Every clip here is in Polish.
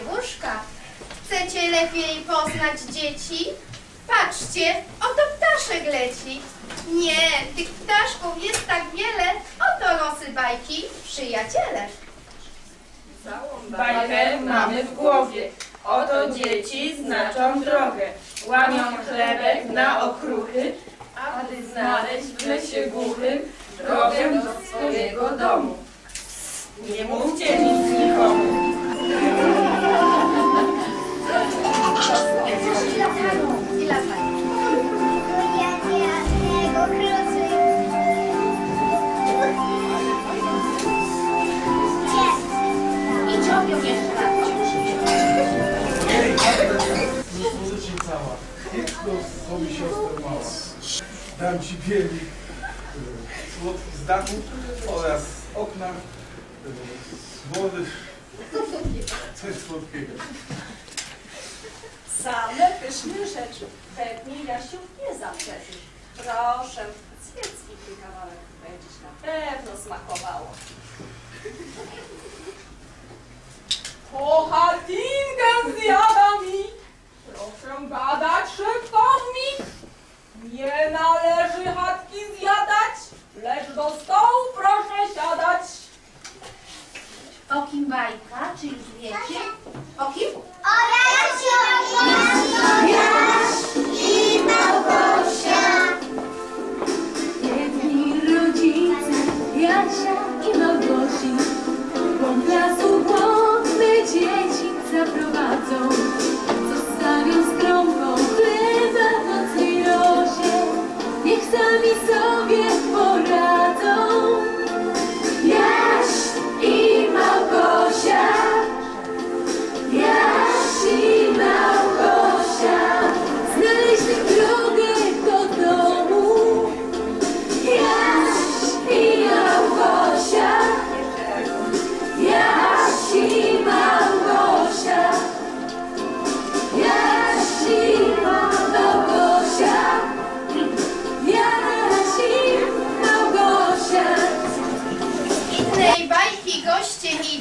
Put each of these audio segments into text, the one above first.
wróżka. Chcecie lepiej poznać dzieci? Patrzcie, oto ptaszek leci. Nie, tych ptaszków jest tak wiele, oto losy bajki, przyjaciele. Bajkę mamy w głowie. Oto dzieci znaczą drogę. Łamią chlebek na okruchy, aby znaleźć w lesie głuchym drogę do swojego domu. Nie mówcie nic nikomu. Słodki z dachu oraz z okna z wody. Coś słodkiego. Same pyszne rzeczy. Pewnie Jasiu nie zaprzeczysz. Proszę, zjedz i ten kawałek. Będzie na pewno smakowało.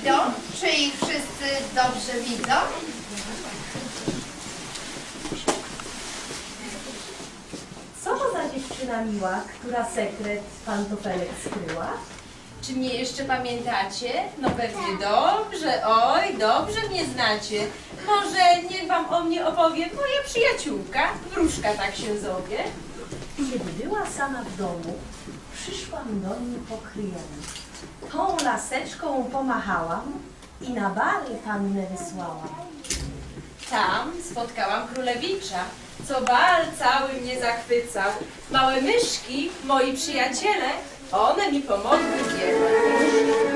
Idą, czy ich wszyscy dobrze widzą? Co to za dziewczyna miła, która sekret pantofelek skryła? Czy mnie jeszcze pamiętacie? No pewnie dobrze, oj, dobrze mnie znacie. Może niech wam o mnie opowie moja przyjaciółka, wróżka tak się zowie. Kiedy była sama w domu, przyszłam do niej pokryjomu. Tą laseczką pomachałam i na bary pannę wysłałam. Tam spotkałam królewicza, co bal cały mnie zachwycał. Małe myszki, moi przyjaciele, one mi pomogły wiele.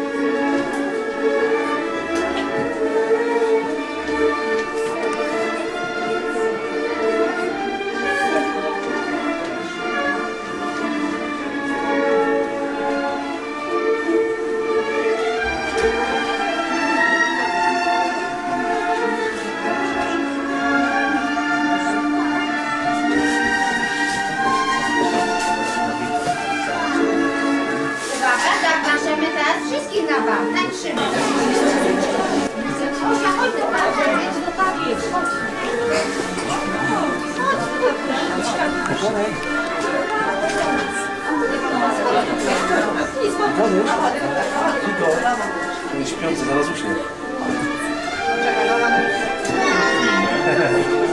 Teraz wszystkich na bal. Tańczymy. Osia, chodź do baby. Jedź do baby. Chodź. Śpiący zaraz uśnie. Idzie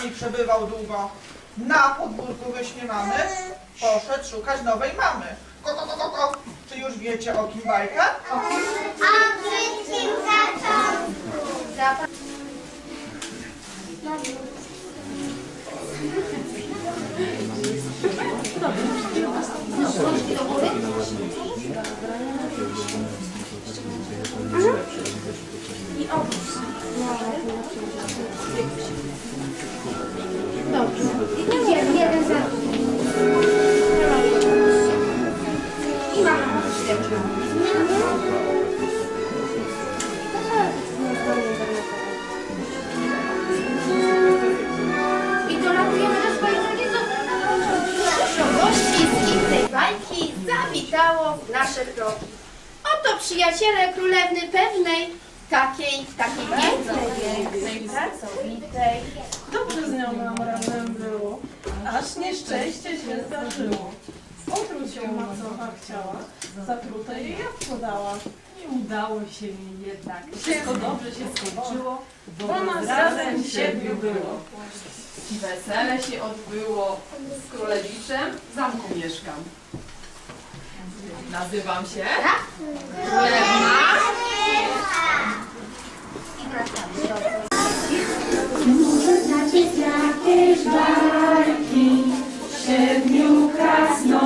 kaczkami przebywał długo. Na podwórku wyśmiewamy, poszedł szukać nowej mamy. Ko, ko, ko, ko, ko. Czy już wiecie o kim bajka? Dobrze. Jeden, jeden za... I mam I dolatujemy do swojego niezobowiązanego gości z innej bajki zawitało w nasze progi. Oto przyjaciele królewny pewnej, takiej, takiej nie pracowitej. Dobrze z nią nam razem było, aż nieszczęście się zdarzyło. Otruć ją macocha chciała, zatrute jej jabłko dała. Nie udało się mi jednak, wszystko dobrze się skończyło, bo nas razem siedmiu było. Wesele się odbyło z królewiczem, w zamku mieszkam. Nazywam się Królewna Może znacie jakieś bajki siedmiu krasnoludków.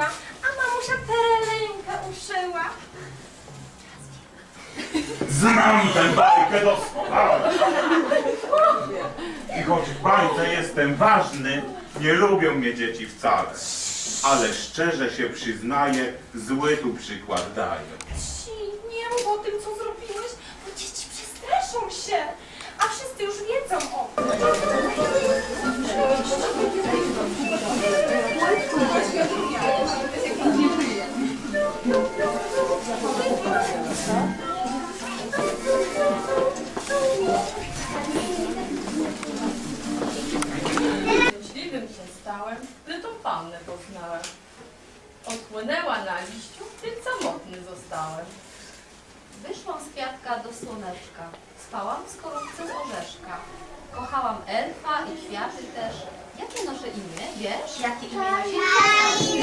Zrobiła, a mamusia perelenkę uszyła. Znam tę bajkę doskonale. I choć w bajce jestem ważny, nie lubią mnie dzieci wcale. Ale szczerze się przyznaję, zły tu przykład daję. Ci, nie mów o tym, co Odpłynęła na liściu, więc samotny zostałem. Wyszłam z kwiatka do słoneczka. Spałam w skorupce z orzeszka. Kochałam elfa i kwiaty też. Jakie noszę imię, wiesz? Jakie imię nosi?